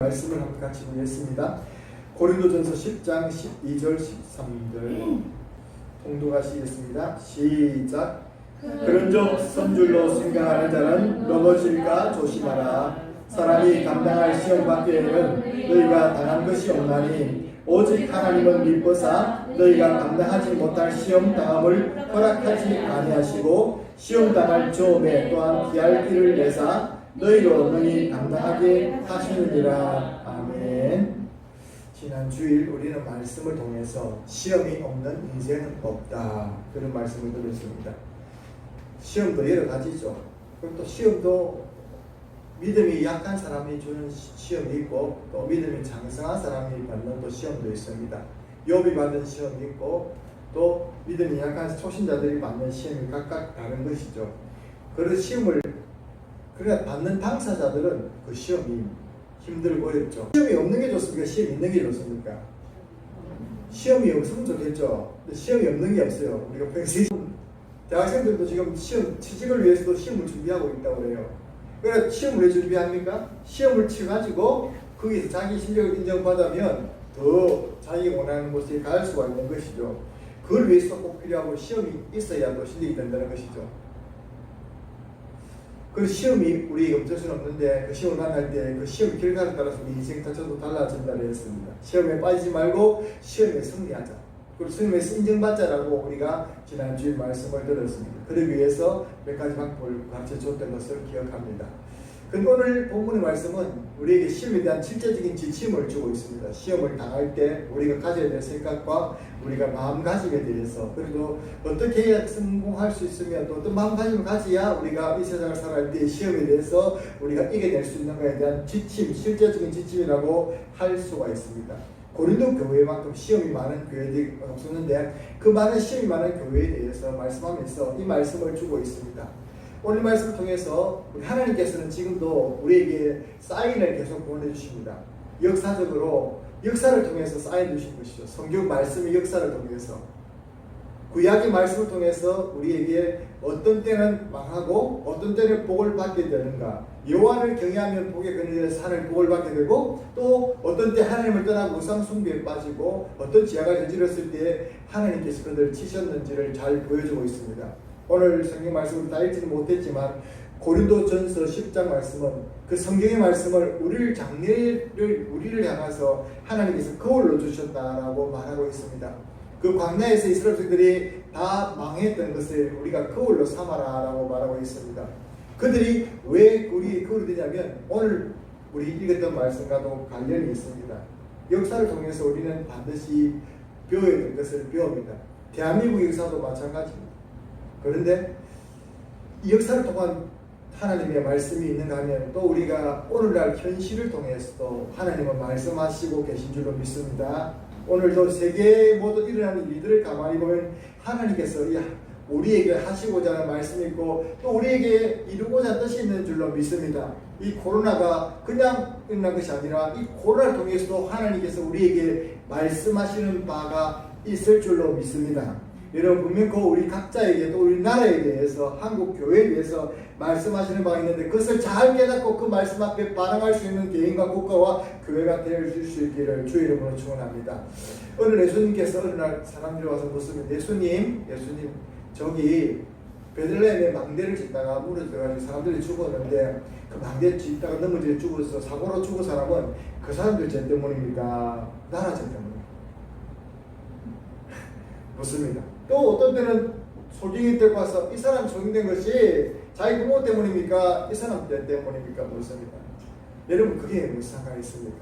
말씀을 함께 같이 보겠습니다. 고린도전서 10장 12절 13절 통독하시겠습니다. 시작. 그런즉 선줄로 생각하는 자는 넘어질까 조심하라. 사람이 감당할 시험 받기에는 너희가 당한 것이 없나니 오직 하나님은 미뻐사 너희가 감당하지 못할 시험 당함을 허락하지 아니하시고 시험 당할 조음에 또한 피할 길을 내사 너희로 능히 감당하게 하시느니라. 아멘. 지난 주일 우리는 말씀을 통해서 시험이 없는 인생은 없다. 그런 말씀을 들었습니다. 시험도 여러 가지죠. 그리고 또 시험도 믿음이 약한 사람이 주는 시- 시험이 있고 또 믿음이 장성한 사람이 받는 또 시험도 있습니다. 욥이 받은 시험이 있고 또 믿음이 약한 초신자들이 받는 시험이 각각 다른 것이죠. 그 시험을 그래 받는 당사자들은 그 시험이 힘들고 어렵죠. 시험이 없는 게 좋습니까? 시험이 있는 게 좋습니까? 시험이 없으면 좋겠죠. 근데 시험이 없는 게 없어요. 우리가 평소에 대학생들도 지금 시험 취직을 위해서도 시험을 준비하고 있다고 그래요. 그래 시험을 왜 준비합니까? 시험을 치가지고 거기서 자기 실력을 인정받으면 더 자기가 원하는 곳에 갈 수가 있는 것이죠. 그걸 위해서 꼭 필요하고 시험이 있어야 또 실력이 된다는 것이죠. 그 시험이 우리에게 없을 수는 없는데 그 시험을 만날 때 그 시험 결과에 따라서 우리 인생 자체도 달라진다고 했습니다. 시험에 빠지지 말고 시험에 승리하자. 그리고 시험에서 인정받자라고 우리가 지난주에 말씀을 들었습니다. 그러기 위해서 몇 가지 방법을 가르쳐 줬던 것을 기억합니다. 근데 오늘 본문의 말씀은 우리에게 시험에 대한 실제적인 지침을 주고 있습니다. 시험을 당할 때 우리가 가져야 될 생각과 우리가 마음가짐에 대해서 그래도 어떻게 성공할 수 있으면 또 어떤 마음가짐을 가져야 우리가 이 세상을 살아갈 때 시험에 대해서 우리가 이겨낼 수 있는가에 대한 지침, 실제적인 지침이라고 할 수가 있습니다. 고린도 교회만큼 시험이 많은 교회들이 없었는데 그 많은 시험이 많은 교회에 대해서 말씀하면서 이 말씀을 주고 있습니다. 오늘 말씀을 통해서 우리 하나님께서는 지금도 우리에게 사인을 계속 보내주십니다. 역사적으로 역사를 통해서 사인 주신 것이죠. 성경 말씀의 역사를 통해서 구약의 말씀을 통해서 우리에게 어떤 때는 망하고 어떤 때는 복을 받게 되는가 여호와를 경외하면 복에 근거되는 산을 복을 받게 되고 또 어떤 때 하나님을 떠나고 우상 숭배에 빠지고 어떤 지하가 저질렀을 때 하나님께서 그들을 치셨는지를 잘 보여주고 있습니다. 오늘 성경 말씀을 다 읽지는 못했지만 고린도전서 10장 말씀은 그 성경의 말씀을 우리를 장래를 우리를 향해서 하나님께서 거울로 주셨다라고 말하고 있습니다. 그 광야에서 이스라엘 백성들이 다 망했던 것을 우리가 거울로 삼아라라고 말하고 있습니다. 그들이 왜 우리 거울이 되냐면 오늘 우리 읽었던 말씀과도 관련이 있습니다. 역사를 통해서 우리는 반드시 배워야 될 것을 배웁니다. 대한민국 역사도 마찬가지입니다. 그런데 이 역사를 통한 하나님의 말씀이 있는가 하면 또 우리가 오늘날 현실을 통해서도 하나님은 말씀하시고 계신 줄로 믿습니다. 오늘도 세계에 모두 일어나는 일들을 가만히 보면 하나님께서 이 우리에게 하시고자 하는 말씀이 있고 또 우리에게 이루고자 뜻이 있는 줄로 믿습니다. 이 코로나가 그냥 일어난 것이 아니라 이 코로나를 통해서도 하나님께서 우리에게 말씀하시는 바가 있을 줄로 믿습니다. 여러분 분명 그 우리 각자에게 또 우리 나라에 대해서 한국 교회에 대해서 말씀하시는 바가 있는데 그것을 잘 깨닫고 그 말씀 앞에 반응할 수 있는 개인과 국가와 교회가 되어 줄 수 있기를 주 이름으로 축원합니다. 오늘 예수님께서 어느 날 사람들이 와서 묻습니다. 예수님, 예수님 저기 베들레헴에 망대를 짓다가 들어가지고 사람들이 죽었는데 그 망대 짓다가 넘어져 죽어서 사고로 죽은 사람은 그 사람들 죄 때문입니까? 나라 죄 때문입니까? 묻습니다. 또 어떤 때는 소경이 데리고 와서 이 사람 소경된 것이 자기 부모 때문입니까? 이 사람 때 때문입니까? 묻습니다. 여러분 그게 무슨 상관이 있습니까?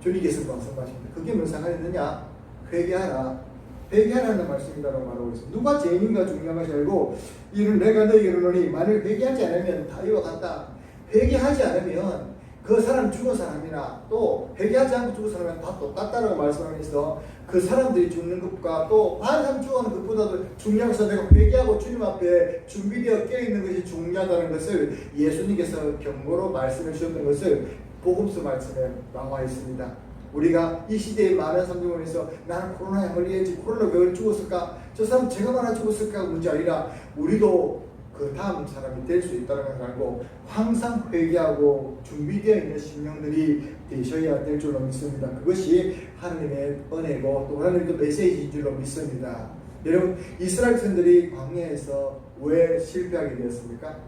주님께서 말씀하십니다. 그게 무슨 상관이 있느냐? 회개하라. 회개하라는 말씀이라고 말하고 있습니다. 누가 죄인인가 중요한 것이 아니고 이를 내가 너희에게 이르노니 만일 회개하지 않으면 다 이와 같다. 회개하지 않으면 그 사람 죽은 사람이나 또 회개하지 않고 죽은 사람은 다 똑같다라고 말씀하면서 그 사람들이 죽는 것과 또 사람 죽어가는 것보다도 중요한 것은 내가 회개하고 주님 앞에 준비되어 깨어있는 것이 중요하다는 것을 예수님께서 경고로 말씀해 주셨던 것을 복음서 말씀에 나와 있습니다. 우리가 이 시대에 많은 사람들에서 나는 코로나에 걸리지 코로나 왜 죽었을까? 저 사람 제가 말아 죽었을까 문제 아니라 우리도 그그 다음 사람이 될 수 있다는 것을 알고 항상 회개하고 준비되어 있는 심령들이 되셔야 될 줄로 믿습니다. 그것이 하나님의 은혜고 또 하나님의 메시지인 줄로 믿습니다. 여러분 이스라엘 백성들이 광야에서 왜 실패하게 되었습니까?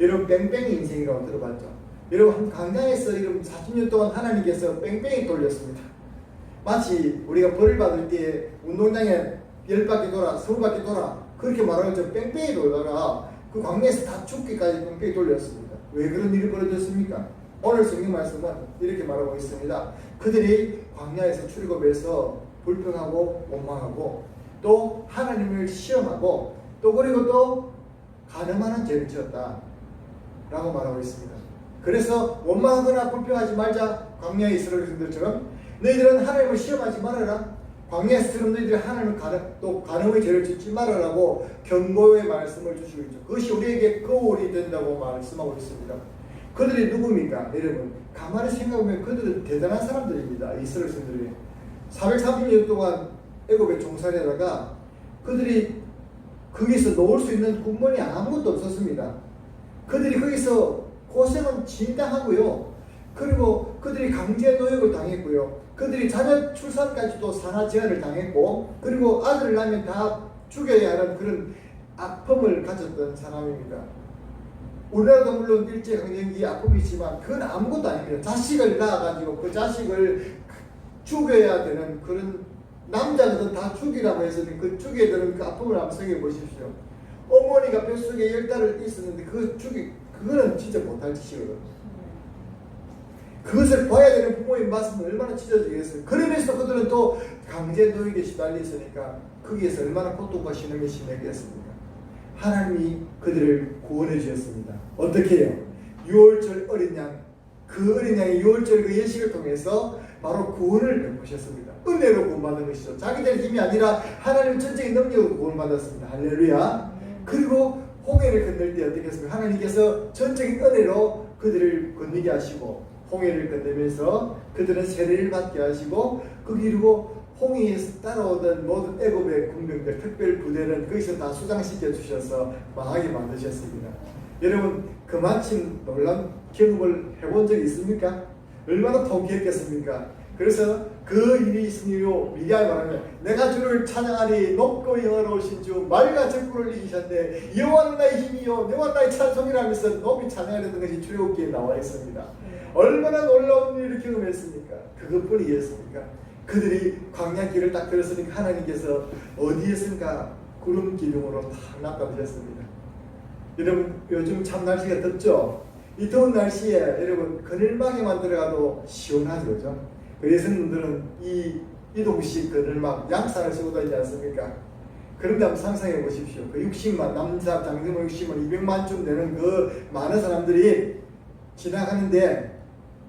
여러분 뺑뺑이 인생이라고 들어봤죠? 여러분 광야에서 여러분 40년 동안 하나님께서 뺑뺑이 돌렸습니다. 마치 우리가 벌을 받을 때 운동장에 열 바퀴 돌아, 서울 바퀴 돌아 그렇게 말하는 저 뺑뺑이 돌다가 그 광야에서 다 죽기까지 뺑뺑이 돌렸습니다. 왜 그런 일이 벌어졌습니까? 오늘 성경 말씀은 이렇게 말하고 있습니다. 그들이 광야에서 출굽해서 불평하고 원망하고 또 하나님을 시험하고 또 그리고 또 가늠하는 죄를 지었다 라고 말하고 있습니다. 그래서 원망하거나 불평하지 말자 광야의 이스라엘 백성들처럼 너희들은 하나님을 시험하지 말아라 광야에서처럼 너희들이 하나님을 가늠, 또 가늠의 죄를 짓지 말아라고 경고의 말씀을 주시고 있죠. 그것이 우리에게 거울이 된다고 말씀하고 있습니다. 그들이 누굽니까? 여러분 가만히 생각해보면 그들은 대단한 사람들입니다. 이스라엘 백성들이 430년 동안 애굽에 종살이하다가 그들이 거기서 놓을 수 있는 군번이 아무것도 없었습니다. 그들이 거기서 고생은 진당하고요. 그리고 그들이 강제 노역을 당했고요. 그들이 자녀 출산까지도 산하 제한을 당했고, 그리고 아들을 낳으면 다 죽여야 하는 그런 아픔을 가졌던 사람입니다. 우리나라도 물론 일제강점기 아픔이 있지만 그건 아무것도 아닙니다. 자식을 낳아가지고 그 자식을 죽여야 되는 그런 남자들은 다 죽이라고 해서 그 죽여야 되는 그 아픔을 한번 생각해 보십시오. 어머니가 뱃속에 열 달을 있었는데 그 죽이 그거는 진짜 못할 짓이거든요. 그것을 봐야 되는 부모의 말씀은 얼마나 찢어지겠어요. 그러면서 그들은 또 강제 노역에 시달려 있으니까 거기에서 얼마나 고통과 신음이 심하겠습니까? 하나님이 그들을 구원해 주셨습니다. 어떻게 해요? 6월절 어린 양, 그 어린 양이 6월절 그 예식을 통해서 바로 구원을 베푸셨습니다. 은혜로 구원받은 것이죠. 자기들 힘이 아니라 하나님 전적인 능력으로 구원받았습니다. 할렐루야. 그리고 홍해를 건널 때 어떻게 했습니까? 하나님께서 전적인 은혜로 그들을 건너게 하시고 홍해를 건너면서 그들은 세례를 받게 하시고 그 그리고 홍해에서 따라오던 모든 애굽의 군병들 특별 부대는 거기서 다 수장시켜 주셔서 망하게 만드셨습니다. 여러분 그만큼 놀란 경험을 해본 적이 있습니까? 얼마나 통쾌했겠습니까? 그래서 그 일이 있으니요 미리하게 말하면 내가 주를 찬양하니 높고 영화로우신 주 말과 적구를 이기셨네 여호와는 나의 힘이요 여호와 나의 찬송이라면서 높이 찬양하려는 것이 출애굽기에 나와 있습니다. 얼마나 놀라운 일을 경험했습니까? 그것뿐이겠습니까? 그들이 광야 길을 딱 들었으니까 하나님께서 어디에선가 구름 기둥으로 탁 낚아주셨습니다. 여러분 요즘 참 날씨가 덥죠? 이 더운 날씨에 여러분 그늘막에만 들어가도 시원하죠, 그죠? 그 여성분들은 이 이동식 그늘막 양산을 쓰고 다니지 않습니까? 그런데 한번 상상해 보십시오. 그 60만 남자 장정모 60만 200만쯤 되는 그 많은 사람들이 지나가는데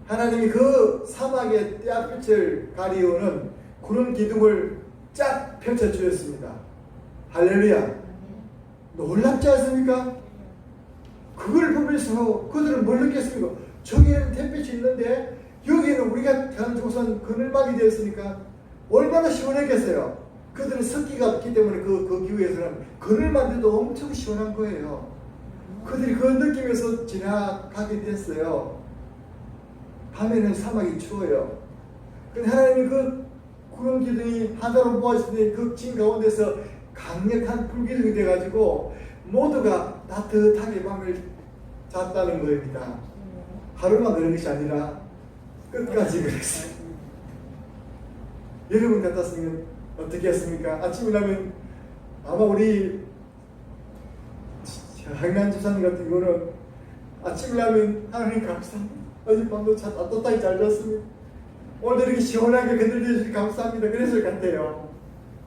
하나님이 그 사막의 떼약빛을 가리우는 구름 기둥을 쫙 펼쳐 주셨습니다. 할렐루야. 놀랍지 않습니까? 그걸 보면서 그들은 뭘 느꼈습니까? 저기에는 햇빛이 있는데 여기에는 우리가 태어난 조선 그늘막이 되었으니까 얼마나 시원했겠어요. 그들은 습기가 없기 때문에 그, 그 기후에서는 그늘만 돼도 엄청 시원한 거예요. 그들이 그 느끼면서 지나가게 됐어요. 밤에는 사막이 추워요. 근데 하나님이 그 구름 기둥이 하나로 모아졌을 때그진 가운데서 강력한 불기둥이 돼가지고 모두가 따뜻하게 밤을 잤다는 겁니다. 하루만 그런 것이 아니라 끝까지 그랬어요. 여러분 같았으면 어떻게 했습니까? 아침에 나면 아마 우리 학난 집사님 같은 경우는 아침에 나면 하나님 감사합니다. 어젯밤도 참 따뜻하게 잘 잤습니다. 오늘 이렇게 시원하게 건드려 주셔서 감사합니다. 그랬을 것 같아요.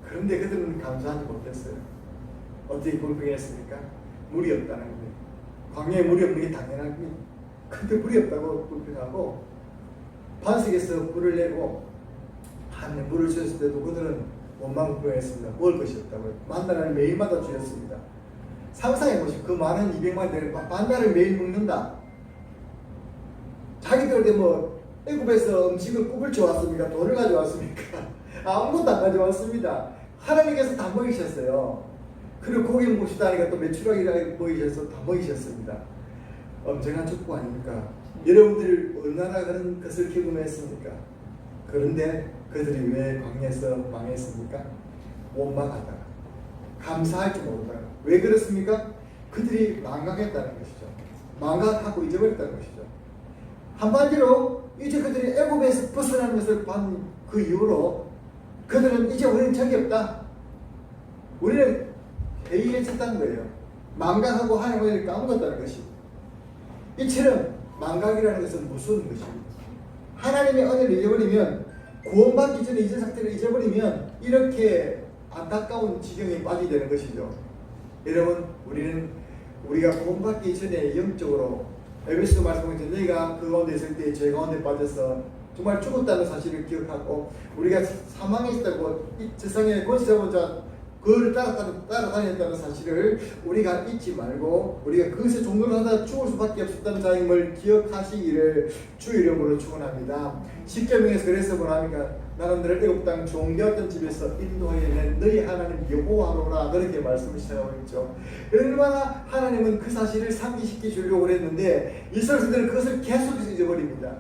그런데 그들은 감사하지 못했어요. 어떻게 불평했습니까? 물이 없다는 거예요. 광야에 물이 없는 게 당연한 거예요. 근데 물이 없다고 불평하고 반석에서 불을 내고 하늘 물을 주셨을 때도 그들은 원망 불평했습니다. 먹을 것이 없다고요. 만나를 매일마다 주셨습니다. 상상해 보시오. 그 많은 200만 되는 만나를 매일 먹는다. 자기들 뭐 애굽에서 음식을 꾸불 왔습니까? 돈을 가져왔습니까? 아무것도 안 가져왔습니다. 하나님께서 다 먹이셨어요. 그리고 고기 먹읍시다 하니까 또 매출하기라 모이셔서 다 모이셨습니다. 엄청난 축복 아닙니까? 여러분들이 얼마나 그런 것을 경험했습니까? 그런데 그들이 왜 광야에서 망했습니까? 원망하다가 감사할 줄 모르다가 왜 그렇습니까? 그들이 망각했다는 것이죠. 망각하고 잊어버렸다는 것이죠. 한마디로 이제 그들이 애굽에서 벗어나는 것을 본 그 이후로 그들은 이제 우리는 적이 없다. 우리는 회의해졌다는 거예요. 망각하고 하나님을 까먹었다는 것이. 이처럼 망각이라는 것은 무서운 것입니다. 하나님의 은혜를 잊어버리면 구원받기 전에 이전 상태를 잊어버리면 이렇게 안타까운 지경에 빠지게 되는 것이죠. 여러분 우리는 우리가 구원받기 전에 영적으로 에베소 말씀하신 너희가 그 가운데 있을 때 죄 가운데 빠져서 정말 죽었다는 사실을 기억하고 우리가 사망했다고 이 세상에 권세 잡은 자 그를 따라, 따라, 따라다녔다는 사실을 우리가 잊지 말고 우리가 그것에 종로를 하다 죽을 수밖에 없었다는 자임을 기억하시기를 주 이름으로 축원합니다. 십계명에서 그래서 뭐합니까? 나는 애굽 땅 종되었던 집에서 인도하여 낸 너희 하나님 여호와로라 그렇게 말씀을 시작하고 있죠. 얼마나 하나님은 그 사실을 상기시켜 주려고 했는데 이스라엘들은 그것을 계속해서 잊어버립니다.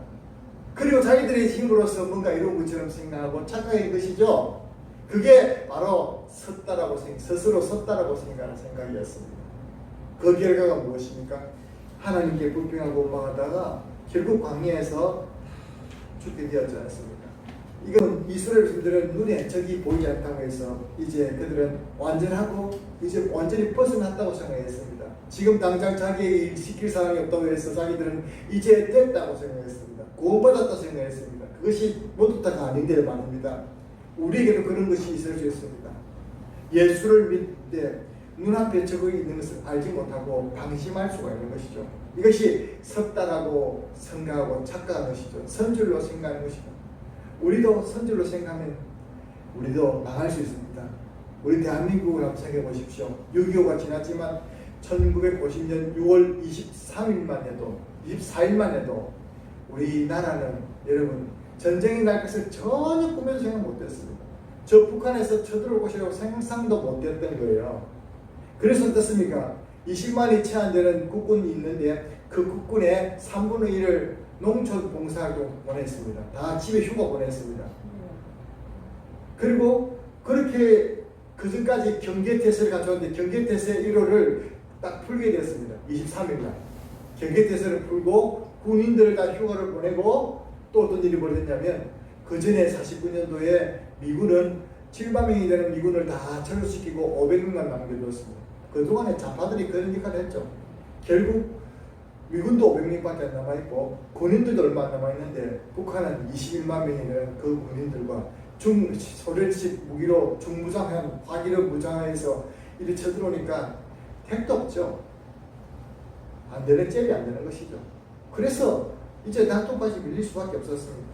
그리고 자기들의 힘으로서 뭔가 이룬 것처럼 생각하고 착각한 것이죠. 그게 바로 섰다라고 생각, 스스로 섰다라고 생각하는 생각이었습니다. 그 결과가 무엇입니까? 하나님께 불평하고 원망하다가 결국 광야에서 죽게 되었지 않습니까? 이건 이스라엘 분들은 눈에 적이 보이지 않다고 해서 이제 그들은 완전하고 이제 완전히 벗어났다고 생각했습니다. 지금 당장 자기에게 일 시킬 사람이 없다고 해서 자기들은 이제 됐다고 생각했습니다. 구원받았다 생각했습니다. 그것이 모두 다가 아닌데 말입니다. 우리에게도 그런 것이 있을 수 있습니다. 예수를 때 눈앞에 적이 있는 것을 알지 못하고 방심할 수가 있는 것이죠. 이것이 섰다라고 생각하고 착각하는 것이죠. 선줄로 생각하는 것이죠. 우리도 선줄로 생각하면 우리도 망할 수 있습니다. 우리 대한민국을 한번 생각해 보십시오. 6.25가 지났지만 1950년 6월 23일만 해도 24일만 해도 우리나라는 여러분 전쟁이 날 것을 전혀 꿈에도 생각 못했습니다. 저 북한에서 쳐들어올 것이라고 상상도 못했던 거예요. 그래서 어떻습니까? 20만이 채 안 되는 국군이 있는데 그 국군의 3분의 1을 농촌 봉사활동 보냈습니다. 다 집에 휴가 보냈습니다. 그리고 그렇게 그 전까지 경계태세를 가져왔는데 경계태세 1호를 딱 풀게 됐습니다. 23일 날. 경계태세를 풀고 군인들을 다 휴가를 보내고 또 어떤 일이 벌어졌냐면 그 전에 49년도에 미군은 7만 명이 되는 미군을 다 철수시키고 500명만 남겨두었습니다. 그동안에 좌파들이 그런 역할을 했죠. 결국 미군도 500명밖에 안 남아있고 군인들도 얼마 안 남아있는데 북한은 21만 명이는 그 군인들과 중 소련식 무기로 중무장한 화기를 무장해서 이리 쳐들어오니까 택도 없죠. 안 되는 잽이 안 되는 것이죠. 그래서 이제 낙동까지 밀릴 수밖에 없었습니다.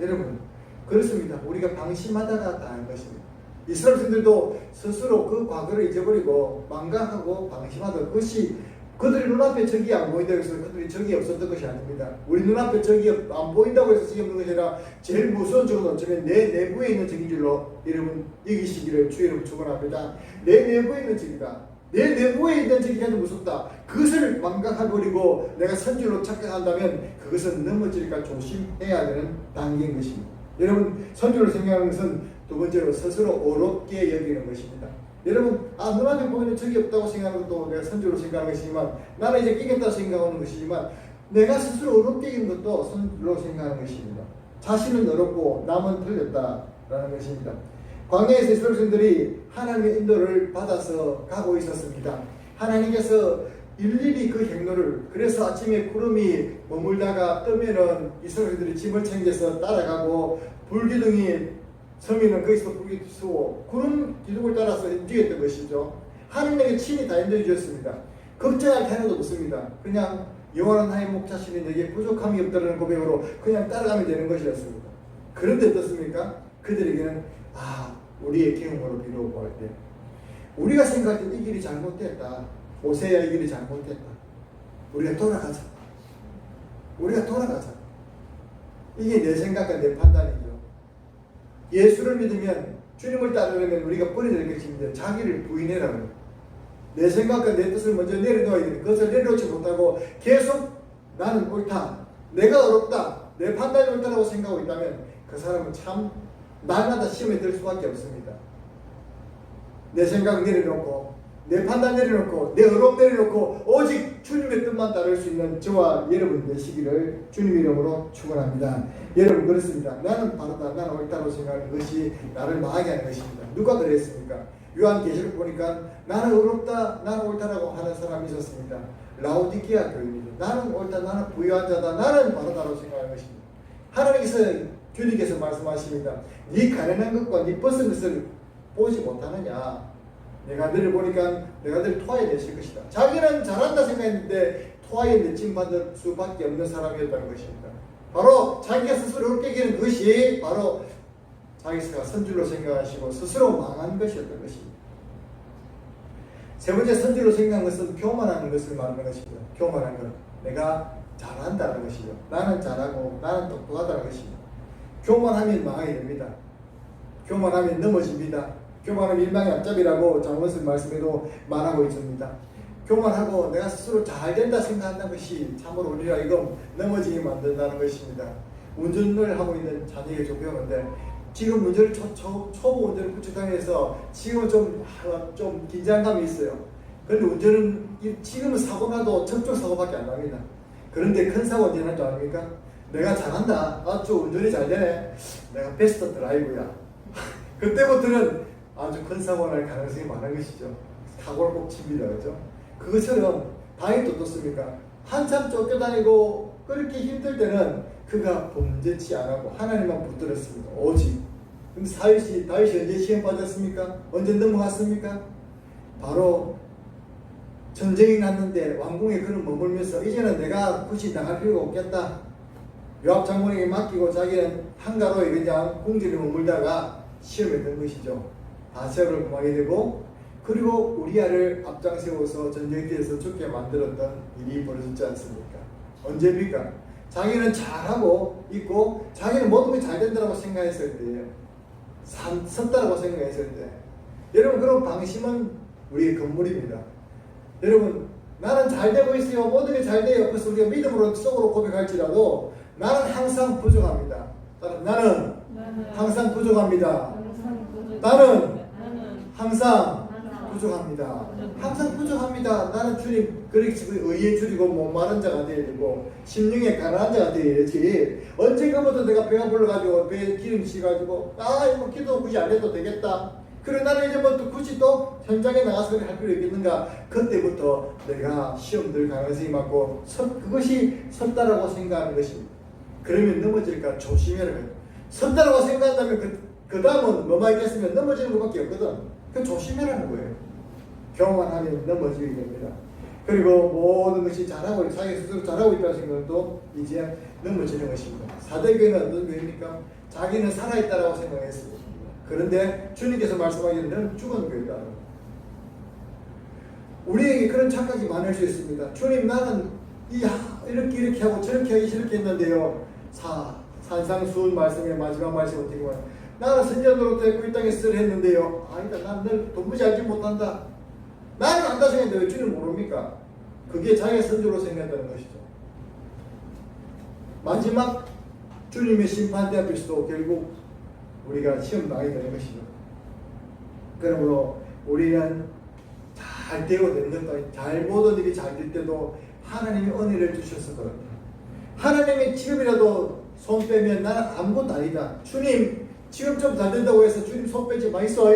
여러분 그렇습니다. 우리가 방심하다가 당한 것입니다. 이스라엘들도 스스로 그 과거를 잊어버리고 망각하고 방심하다 그것이 그들의 눈앞에 적이 안 보인다고 해서 그들이 적이 없었던 것이 아닙니다. 우리 눈앞에 적이 안 보인다고 해서 적이 없는 것이 아니라 제일 무서운 적은 어쩌면 내 내부에 있는 적인 줄로 여러분 여기시기를 주의로 축원합니다. 내 내부에 있는 적이다. 내 내부에 있는 적이 아주 무섭다. 그것을 망각해버리고 내가 선줄로 착각한다면 그것은 넘어질까 조심해야 되는 단계인 것입니다. 여러분 선줄로 생각하는 것은 두 번째로 스스로 어렵게 여기는 것입니다. 여러분 아 눈앞에 보이는 적이 없다고 생각하는 것도 내가 선줄로 생각하는 것이지만 나는 이제 끼겠다 생각하는 것이지만 내가 스스로 어렵게 여기는 것도 선줄로 생각하는 것입니다. 자신은 어렵고 남은 틀렸다라는 것입니다. 광야에서 이스라엘들이 하나님의 인도를 받아서 가고 있었습니다. 하나님께서 일일이 그 행로를 그래서 아침에 구름이 머물다가 뜨면은 이스라엘들이 짐을 챙겨서 따라가고 불기둥이 서면은 거기서 불기 쏘고 구름 기둥을 따라서 움직였던 것이죠. 하나님에게 친히 다 인도해 주셨습니다. 걱정할 필요도 없습니다. 그냥 영원한 하나님 목자신이 내게 부족함이 없다는 고백으로 그냥 따라가면 되는 것이었습니다. 그런데 어떻습니까? 그들에게는 아 우리의 경험으로 비로고 할때 우리가 생각할 때 이 길이 잘못됐다. 오세야 이 길이 잘못됐다. 우리가 돌아가자. 우리가 돌아가자. 이게 내 생각과 내 판단이죠. 예수를 믿으면 주님을 따르려면 우리가 버려야 될 것이 있는데 자기를 부인해라고. 내 생각과 내 뜻을 먼저 내려놓아야 되는 그것을 내려놓지 못하고 계속 나는 옳다. 내가 어렵다. 내 판단이 옳다라고 생각하고 있다면 그 사람은 참 날마다 시험에 들 수밖에 없습니다. 내 생각 내려놓고 내 판단 내려놓고 내 어려움 내려놓고 오직 주님의 뜻만 따를 수 있는 저와 여러분 되시기를 주님 이름으로 축원합니다. 여러분 그렇습니다. 나는 바르다, 나는 옳다고 생각하는 것이 나를 망하게 하는 것입니다. 누가 그랬습니까? 요한 계시록 보니까 나는 어렵다, 나는 옳다라고 하는 사람이 있었습니다. 라오디게아 교인입니다. 나는 옳다, 나는 부유한 자다, 나는 바르다고 생각하는 것입니다. 하나님께서 주님께서 말씀하십니다. 네 가련한 것과 네 벗은 것을 보지 못하느냐? 내가 너를 보니까 내가 너를 토하여내실 것이다. 자기는 잘한다 생각했는데 토하여내심 받을 수밖에 없는 사람이었다는 것입니다. 바로 자기가 스스로 옳게 기는 것이 바로 자기 스스로가 선줄로 생각하시고 스스로 망한 것이었던 것입니다. 세 번째 선줄로 생각한 것은 교만하는 것을 말하는 것입니다. 교만한 것. 내가 잘한다는 것이죠. 나는 잘하고 나는 똑똑하다는 것입니다. 교만하면 망하게 됩니다. 교만하면 넘어집니다. 교만하면 일망의 앞잡이라고 장원승 말씀에도 말하고 있습니다. 교만하고 내가 스스로 잘 된다 생각한다는 것이 참으로 우리가 이거 넘어지게 만든다는 것입니다. 운전을 하고 있는 자녀에게 좀 배우는데 지금 운전을 초, 초, 초보 운전을 구축당해서 지금은 좀, 아, 좀 긴장감이 있어요. 그런데 운전은 이- 지금은 사고 나도 접촉 사고밖에 안 납니다. 그런데 큰 사고 언제 날줄 아닙니까? 내가 잘한다. 아주 운전이 잘 되네. 내가 베스트 드라이브야. 그때부터는 아주 큰 사고가 날 가능성이 많은 것이죠. 사고를 꼭 칩니다. 그죠? 그것처럼 또 어떻습니까? 한참 쫓겨다니고 그렇게 힘들 때는 그가 범죄치 않았고 하나님만 붙들었습니다. 오직. 근데 사윗이, 다윗이 언제 시험 빠졌습니까? 언제 넘어갔습니까? 바로 전쟁이 났는데 왕궁에 그는 머물면서 이제는 내가 굳이 나갈 필요가 없겠다. 요압 장군에게 맡기고 자기는 한가로에 그냥 궁전에 머물다가 시험에 든 것이죠. 바세바를 구하게 되고 그리고 우리아를 앞장 세워서 전쟁터에서 죽게 만들었던 일이 벌어졌지 않습니까? 언제입니까? 자기는 잘하고 있고 자기는 모든 게 잘 된다고 생각했을 때예요. 산, 섰다라고 생각했을 때. 여러분 그런 방심은 우리의 건물입니다. 여러분 나는 잘 되고 있어요. 모든 게 잘 돼요. 그래서 우리가 믿음으로 속으로 고백할지라도 나는 항상 부족합니다. 나는, 나는 항상 부족합니다. 나는 항상 부족합니다. 항상 부족합니다. 나는 주님 그렇게 지금 의에 줄이고 목마른 자가 되어야 되고 심령에 가난한 자가 되어야지 언젠가부터 내가 배가 불러가지고 배에 기름 씌가지고 아 이거 기도 굳이 안 해도 되겠다. 그래 나는 이제 뭐또 굳이 또 현장에 나가서 그렇게 할 필요 있겠는가? 그때부터 내가 시험 들 가능성이 많고 섰- 그것이 섰다라고 생각하는 것입니다. 그러면 넘어질까 조심해라. 섰다라고 생각한다면 그, 그 다음은 뭐만 있겠으면 넘어지는 것밖에 없거든. 그 조심해라는 거예요. 교만하면 넘어지게 됩니다. 그리고 모든 것이 잘하고 자기 스스로 잘하고 있다는 생각도 이제 넘어지는 것입니다. 사대교회는 어떤 교회입니까? 자기는 살아있다라고 생각했습니다. 그런데 주님께서 말씀하기를 너는 죽은 교회다. 우리에게 그런 착각이 많을 수 있습니다. 주님 나는 이 하- 이렇게 이렇게 하고 저렇게 하기 저렇게 했는데요. 사 산상수훈 말씀의 마지막 말씀 어떻게 보면 나는 선전으로 됐고 이 땅에 쓰를 했는데요. 아니다. 나는 도무지 알지 못한다. 나는 안다 생각했는데 왜 주님 모릅니까? 그게 자기의 선조로 생각한다는 것이죠. 마지막 주님의 심판대 앞에서도 결국 우리가 시험 당하게 되는 것이죠. 그러므로 우리는 잘 되고 아니- 잘 모든 일이 잘 될 때도 하나님이 은혜를 주셨었거든요. 하나님이 지금이라도 손 빼면 나는 아무것도 아니다. 주님 지금 좀 잘 된다고 해서 주님 손 빼지 마이소.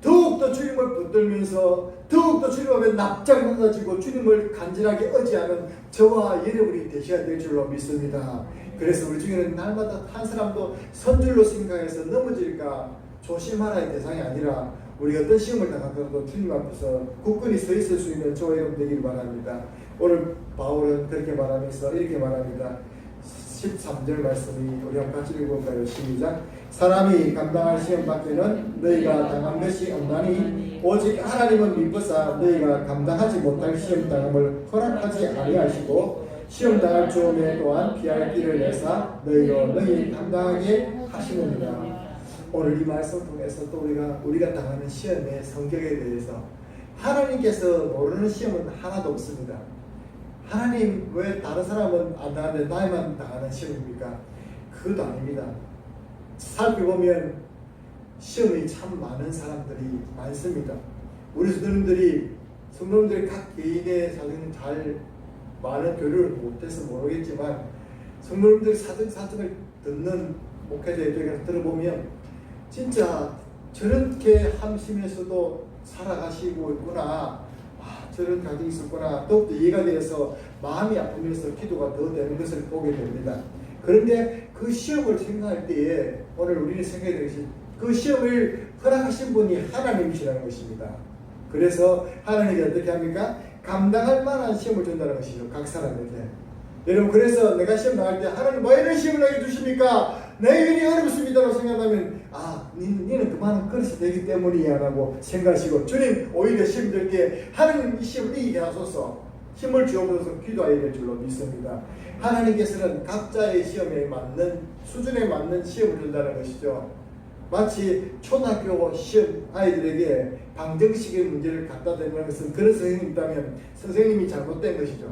더욱더 주님을 붙들면서 더욱더 주님 앞에 납작 높아지고 주님을 간절하게 의지하는 저와 여러분이 되셔야 될 줄로 믿습니다. 그래서 우리 중에는 날마다 한 사람도 선줄로 생각해서 넘어질까 조심하라의 대상이 아니라 우리가 어떤 시험을 당하더라도 주님 앞에서 굳건히 서 있을 수 있는 저와 여러분 되기를 바랍니다. 오늘 바울은 그렇게 말하면서 이렇게 말합니다. 13절 말씀이 우리 한번 같이 읽어볼까요? 시작. 사람이 감당할 시험 밖에는 너희가 당한 것이 없나니 오직 하나님은 미쁘사 너희가 감당하지 못할 시험 당함을 허락하지 아니하시고 시험 당할 즈음에 또한 피할 길을 내사 너희로 너희 감당하게 하시느니라. 오늘 이 말씀 통해서 또 우리가 우리가 당하는 시험의 성격에 대해서 하나님께서 모르는 시험은 하나도 없습니다. 하나님 왜 다른 사람은 안 당하는데 나만 당하는 시험입니까? 그것도 아닙니다. 살펴보면 시험이 참 많은 사람들이 많습니다. 우리 성도님들이 성도님들이 각 개인의 사정은 잘 많은 교류를 못해서 모르겠지만 성도님들이 사정 사정을 듣는 목회자들에게 들어보면 진짜 저렇게 함심에서도 살아가시고 있구나. 아, 저런 가정이 있었구나. 더욱더 이해가 되어서 마음이 아프면서 기도가 더 되는 것을 보게 됩니다. 그런데 그 시험을 생각할 때에 오늘 생각해야 될 것이 그 시험을 허락하신 분이 하나님이시라는 것입니다. 그래서 하나님이 어떻게 합니까? 감당할 만한 시험을 준다는 것이죠. 각 사람에게. 여러분 그래서 내가 시험 나갈 때 하나님 왜 이런 시험을 내게 주십니까? 내 일이 어렵습니다라고 생각하면 아 니, 니는 그만한 그릇이 되기 때문이야 라고 생각하시고 주님 오히려 시험 들때 하나님 이 시험을 이기게 하소서 힘을 주옵소서 기도해야 될 줄로 믿습니다. 하나님께서는 각자의 시험에 맞는 수준에 맞는 시험을 준다는 것이죠. 마치 초등학교 시험 아이들에게 방정식의 문제를 갖다 대는 것은 그런 선생님이 있다면 선생님이 잘못된 것이죠.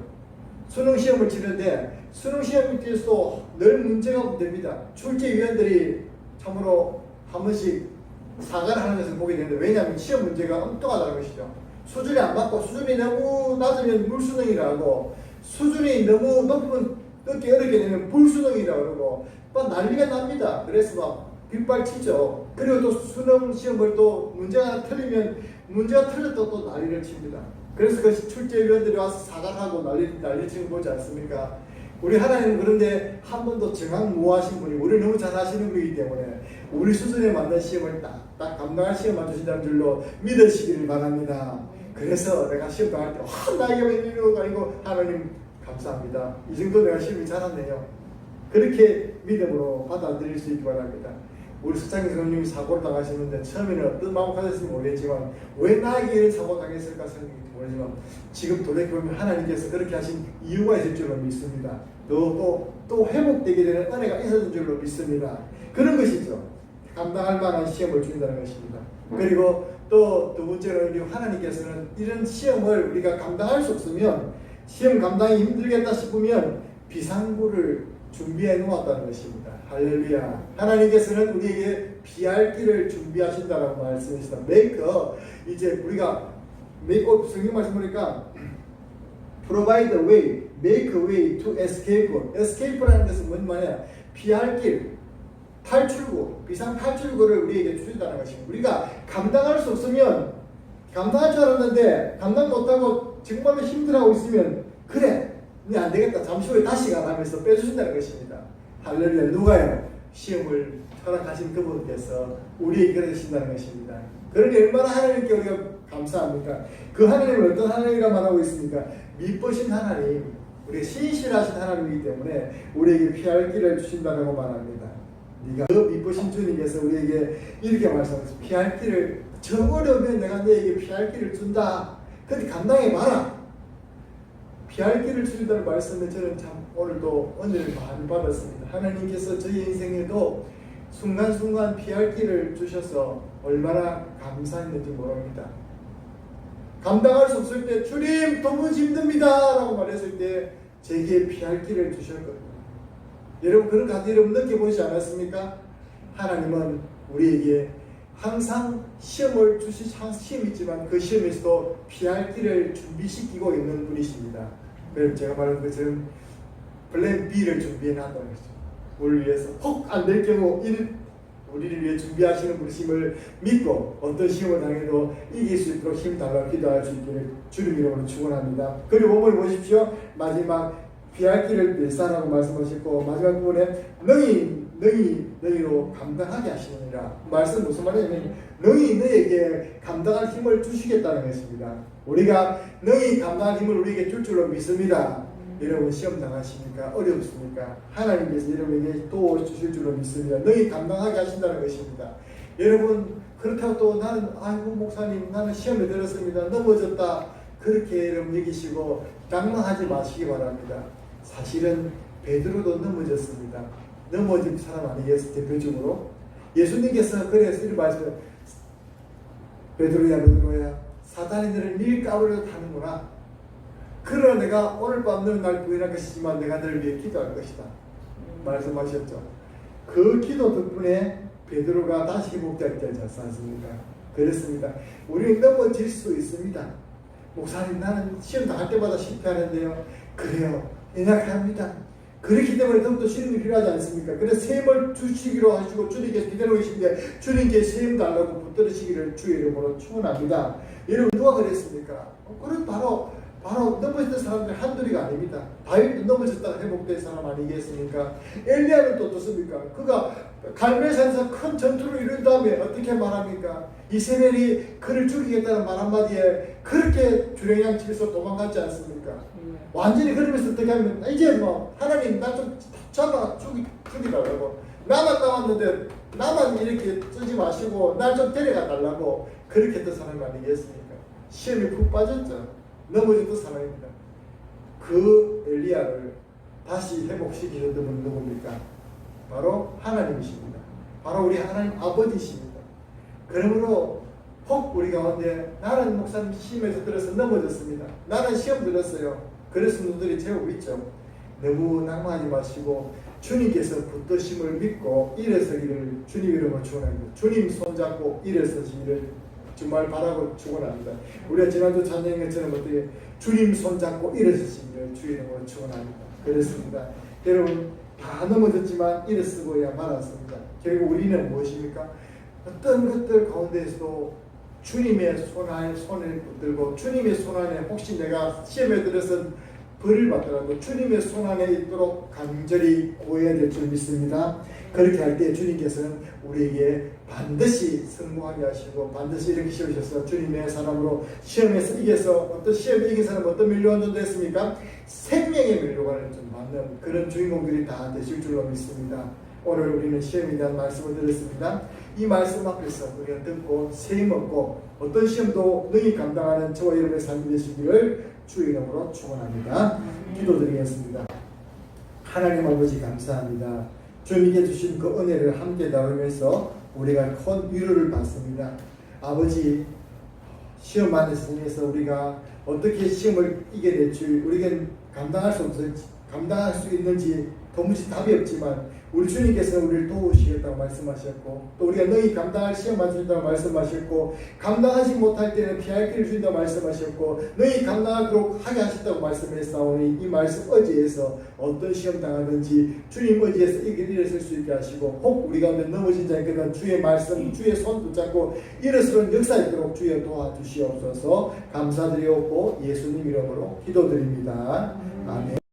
수능 시험을 치는데 수능 시험에 대해서도 늘 문제가 됩니다. 출제위원들이 참으로 한 번씩 사과를 하는 것을 보게 되는데 왜냐하면 시험 문제가 엉뚱하다는 것이죠. 수준이 안 맞고 수준이 너무 낮으면 물수능이라고 수준이 너무 높으면 늦게 어렵게 되면 불수능이라고 그러고 막 난리가 납니다. 그래서 막 빗발치죠. 그리고 또 수능 시험을 또 문제가 틀리면 문제가 틀렸다고 또 난리를 칩니다. 그래서 그 출제위원들이 와서 사과하고 난리, 난리 치는 거 보지 않습니까? 우리 하나님은 그런데 한 번도 정확무하신 분이 우리 너무 잘 아시는 분이기 때문에 우리 수준에 맞는 시험을 딱, 딱 감당할 시험만 주신다는 줄로 믿으시기를 바랍니다. 그래서 내가 시험 당할 때, 와, 나에게 왜거 아니고 하나님 감사합니다. 이 정도 내가 시험이 잘았네요. 그렇게 믿음으로 받아들일 수 있기 바랍니다. 우리 수창기 선생님이 사고를 당하시는데 처음에는 어떤 마음 가졌을지 모르겠지만 왜 나에게 이런 사고 당했을까 생각이 모르지만 지금 돌이켜보면 하나님께서 그렇게 하신 이유가 있을 줄로 믿습니다. 또, 또, 또 회복되게 되는 은혜가 있었던 줄로 믿습니다. 그런 것이죠. 감당할 만한 시험을 준다는 것입니다. 그리고 또 두 번째로 우리 하나님께서는 이런 시험을 우리가 감당할 수 없으면 시험 감당이 힘들겠다 싶으면 비상구를 준비해 놓았다는 것입니다. 할렐루야. 하나님께서는 우리에게 피할 길을 준비하신다라고 말씀하시다. 메이커 이제 우리가 메이커 성경 말씀 보니까 provide a way, make a way to escape. escape라는 것은 뭔 말이야? 피할 길, 탈출구, 비상 탈출구를 우리에게 주신다는 것입니다. 우리가 감당할 수 없으면 감당할 줄 알았는데 감당 못하고 정말로 힘들어하고 있으면 그래, 이제 안 되겠다. 잠시 후에 다시 가라면서 빼주신다는 것입니다. 할렐루야. 누가요? 시험을 허락하신 그분께서 우리에게 그러신다는 것입니다. 그러니 얼마나 하나님께 우리가 감사합니까? 그 하나님을 어떤 하나님이라 말하고 있습니까? 미쁘신 하나님, 우리 신실하신 하나님이기 때문에 우리에게 피할 길을 주신다고 말합니다. 네가 그 미쁘신 주님께서 우리에게 이렇게 말씀하셨습니다. 피할 길을 저 어려우면 내가 너에게 피할 길을 준다. 근데 감당해 봐라. 피할 길을 주신다는 말씀에 저는 참 오늘도 은혜를 많이 받았습니다. 하나님께서 저희 인생에도 순간순간 피할 길을 주셔서 얼마나 감사했는지 모릅니다. 감당할 수 없을 때 주님 너무 힘듭니다 라고 말했을 때 제게 피할 길을 주셨거든요. 여러분 그런 가지 여러분 느껴보지 않았습니까? 하나님은 우리에게 항상 시험을 주시 시험이 있지만 그 시험에서도 피할 길을 준비시키고 있는 분이십니다. 그럼 제가 말한 것처럼 플랜 B를 준비해 놨다는 것이죠. 우리를 위해서 혹 안 될 경우 일 우리를 위해 준비하시는 분이심을 믿고 어떤 시험을 당해도 이길 수 있도록 힘 달라 기도할 수 있기를 주님 이름으로 축원합니다. 그리고 오늘 보십시오. 마지막 피할 길을 멸사라고 말씀하셨고 마지막 부분에 너희 너희 너희로 감당하게 하시느니라 말씀 무슨 말이냐면 너희 너에게 감당할 힘을 주시겠다는 것입니다. 우리가 너희 감당할 힘을 우리에게 줄 줄로 믿습니다. 여러분 시험 당하십니까? 어렵습니까? 하나님께서 여러분에게 도와주실 줄로 믿습니다. 너희 감당하게 하신다는 것입니다. 여러분 그렇다고 또 나는 아이고 목사님 나는 시험에 들었습니다. 넘어졌다. 그렇게 여러분 여기시고 장망하지 마시기 바랍니다. 사실은 베드로도 넘어졌습니다. 넘어진 사람 아니겠어 대표적으로. 예수님께서 그래서 이런 말씀을 베드로야 베드로야 사탄이 너를 밀가루로 타는구나. 그러나 내가 오늘 밤 너는 날 부인할 것이지만 내가 너를 위해 기도할 것이다. 말씀하셨죠. 그 기도 덕분에 베드로가 다시 때 되지 않습니까? 그렇습니다. 우리는 넘어질 수 있습니다. 목사님 나는 시험 당할 때마다 실패하는데요. 그래요 연약합니다 그렇기 때문에 더욱더 시험이 필요하지 않습니까? 그래서 세임을 주시기로 하시고 주님께서 기다리고 계신데 주님께 세임 달라고 붙들으시기를 주의 이름으로 축원합니다. 여러분 누가 그랬습니까? 어, 그건 바로 바로 넘어졌던 사람들이 한둘이가 아닙니다. 다윗도 넘어졌다가 회복된 사람 아니겠습니까? 엘리야는 또 어떻습니까? 그가 갈멜산에서 큰 전투를 이룬 다음에 어떻게 말합니까? 이세벨이 그를 죽이겠다는 말 한마디에 그렇게 주랭양치면서 도망갔지 않습니까? 완전히 그러면서 어떻게 하면 이제 뭐 하나님 나 좀 잡아 죽이 죽이달라고 나만 남았는데 나만 이렇게 쓰지 마시고 날 좀 데려가 달라고 그렇게 했던 사람이 아니겠습니까? 시험에 푹 빠졌죠. 넘어졌던 사람입니다. 그 엘리야를 다시 회복시키는 분은 누굽니까? 바로 하나님이십니다. 바로 우리 하나님 아버지십니다. 그러므로 혹 우리 가운데 나는 목사님 시험에서 들어서 넘어졌습니다. 나는 시험 들었어요. 그래서 분들이 제법 있죠. 너무 낭만하지 마시고 주님께서 붙드심을 믿고 일어서기를 주님 이름으로 축원합니다. 주님 손잡고 일어서시기를 정말 바라고 축원합니다. 우리가 지난주 찬양한 것처럼 어떻게 주님 손잡고 일어서시기를 주의 이름으로 축원합니다. 그렇습니다. 여러분 다 넘어졌지만 일어서고야 말았습니다. 결국 우리는 무엇입니까? 어떤 것들 가운데서도 주님의 손 안에 손을 붙들고 주님의 손 안에 혹시 내가 시험에 들어서 벌을 받더라도 주님의 손 안에 있도록 간절히 구해야 될 줄 믿습니다. 그렇게 할 때 주님께서는 우리에게 반드시 성공하게 하시고 반드시 이렇게 씌우셔서 주님의 사람으로 시험에서 이겨서 어떤 시험에 이긴 사람 어떤 멸류관 좀 됐습니까? 생명의 멸류관을 좀 받는 그런 주인공들이 다 되실 줄로 믿습니다. 오늘 우리는 시험에 대한 말씀을 들었습니다. 이 말씀 앞에서 우리가 듣고 세임 얻고 어떤 시험도 능히 감당하는 저와 여러분의 삶이 되시기를 주의 이름으로 축원합니다. 기도드리겠습니다. 하나님 아버지 감사합니다. 주님께 주신 그 은혜를 함께 나누면서 우리가 큰 위로를 받습니다. 아버지 시험 세상에서 우리가 어떻게 시험을 이겨낼지 우리가 감당할 수 없을지 감당할 수 있는지 도무지 답이 없지만 우리 주님께서는 우리를 도우시겠다고 말씀하셨고 또 우리가 너희 감당할 시험 맞춘다고 말씀하셨고 감당하지 못할 때는 피할 길을 주신다고 말씀하셨고 너희 감당하도록 하게 하셨다고 말씀했사오니 이 말씀 어지에서 어떤 시험 당하든지 주님 어지에서 이길 일어설 수 있게 하시고 혹 우리 가운데 넘어진 자 있거든 주의 말씀 주의 손 붙잡고 일어서는 역사 있도록 주여 도와주시옵소서. 감사드리옵고 예수님 이름으로 기도드립니다. 아멘